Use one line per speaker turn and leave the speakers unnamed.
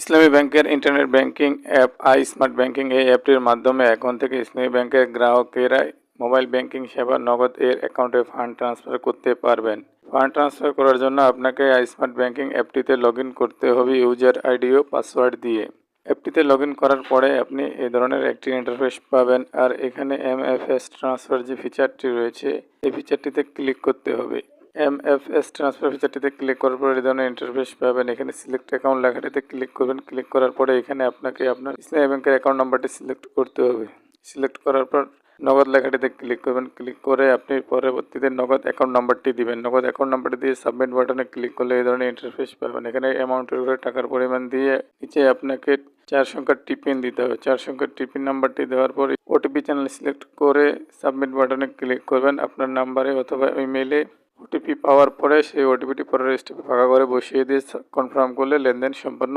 ইসলামী ব্যাংকের internet banking app I smart banking এই অ্যাপটির মাধ্যমে এখন থেকে ইসলামী ব্যাংকের গ্রাহকেরা মোবাইল ব্যাংকিং সেবা নগদ এর অ্যাকাউন্টে ফান্ড ট্রান্সফার করতে পারবেন। ফান্ড ট্রান্সফার করার জন্য আপনাকে আই স্মার্ট ব্যাংকিং অ্যাপটিতে লগ করতে হবে ইউজার আইডি ও পাসওয়ার্ড দিয়ে। অ্যাপটিতে লগ করার পরে আপনি এ ধরনের একটি ইন্টারফেস পাবেন আর এখানে এম এফ এস ট্রান্সফার যে ফিচারটি রয়েছে, এই ফিচারটিতে ক্লিক করতে হবে। এম এফ এস ট্রান্সফার ফিচারটিতে ক্লিক করার পরে এই ধরনের ইন্টারফেস পাবেন। এখানে সিলেক্ট অ্যাকাউন্ট লেখাটিতে ক্লিক করবেন। ক্লিক করার পরে এখানে আপনাকে আপনার ইসলামী ব্যাংকের অ্যাকাউন্ট নাম্বারটি সিলেক্ট করতে হবে। সিলেক্ট করার পর নগদ লেখাটিতে ক্লিক করবেন। ক্লিক করে আপনি পরবর্তীতে নগদ অ্যাকাউন্ট নাম্বারটি দিবেন। নগদ অ্যাকাউন্ট নাম্বারটি দিয়ে সাবমিট বাটনে ক্লিক করলে এই ধরনের ইন্টারফেস পাবেন। এখানে অ্যামাউন্টের উপরে টাকার পরিমাণ দিয়ে নিচে আপনাকে চার সংখ্যার টিপিন দিতে হবে। চার সংখ্যার টিপিন নাম্বারটি দেওয়ার পর ওটিপি চ্যানেল সিলেক্ট করে সাবমিট বাটনে ক্লিক করবেন। আপনার নাম্বারে অথবা ইমেলে ওটিপি পাওয়ার পরে সেই ওটিপিটি পরের স্টেপে ফাঁকা করে বসিয়ে দিয়ে কনফার্ম করলে লেনদেন সম্পন্ন